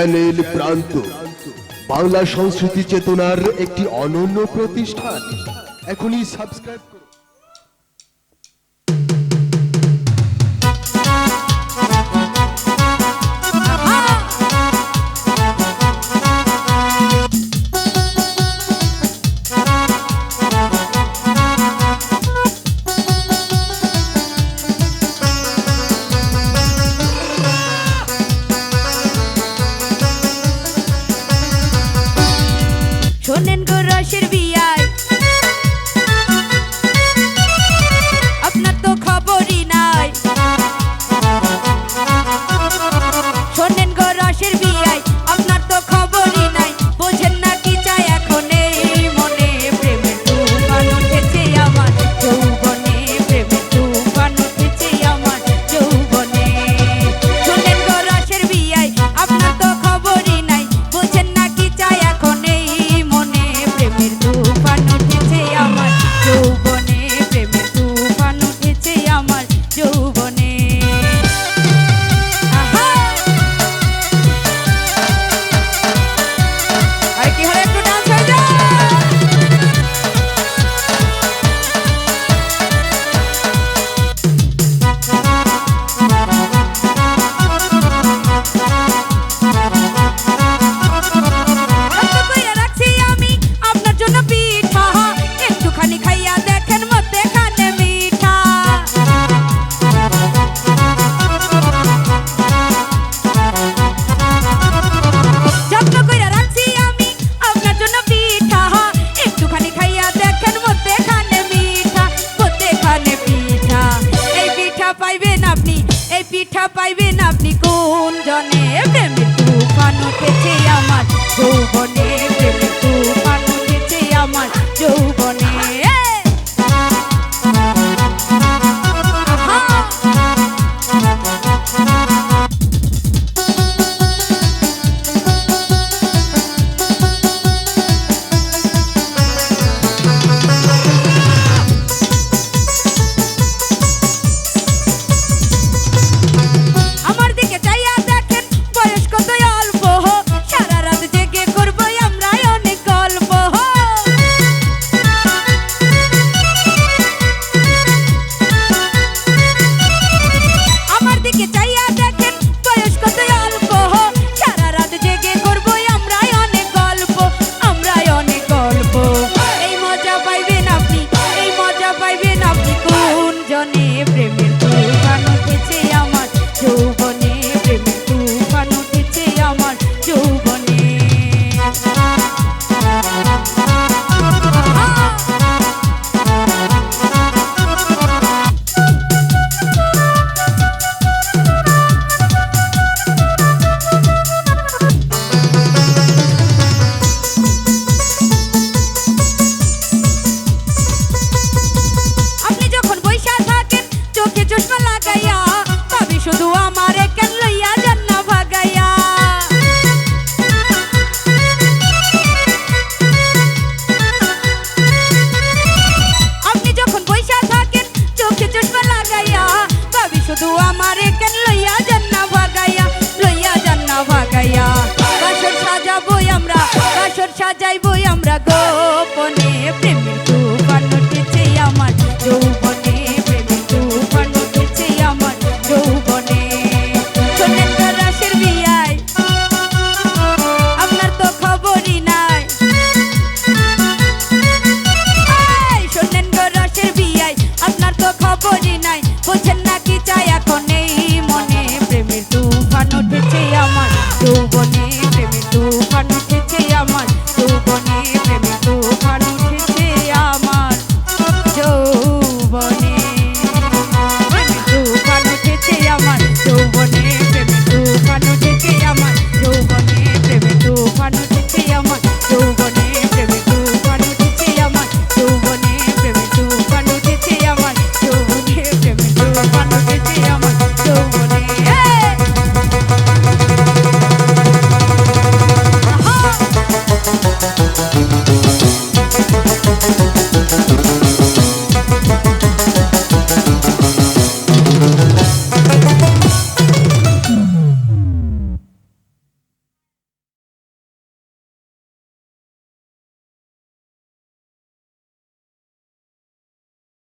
জ্ঞানের প্রান্ত। বাংলা সংস্কৃতি চেতনার একটি অনন্য প্রতিষ্ঠান। এখনই সাবস্ক্রাইব শোনেন গো রসের বি দেখা পাইবেন আপনি কোন জনে? প্রেমের তুফান উঠেছে আমার যৌবনের শুধু আমারে কেন লইয়া যান ভাগাইয়া? আপনি যখন পয়সা থাকেন, চোখে চশমা লাগাইয়া, ভাবি শুধু আমারে কেন লইয়া যান না ভাগাইয়া, লইয়া যান ভাগাইয়া। বাসর সাজাবই আমরা, বাসর সাজাইবই আমরা গোপনে প্রেমের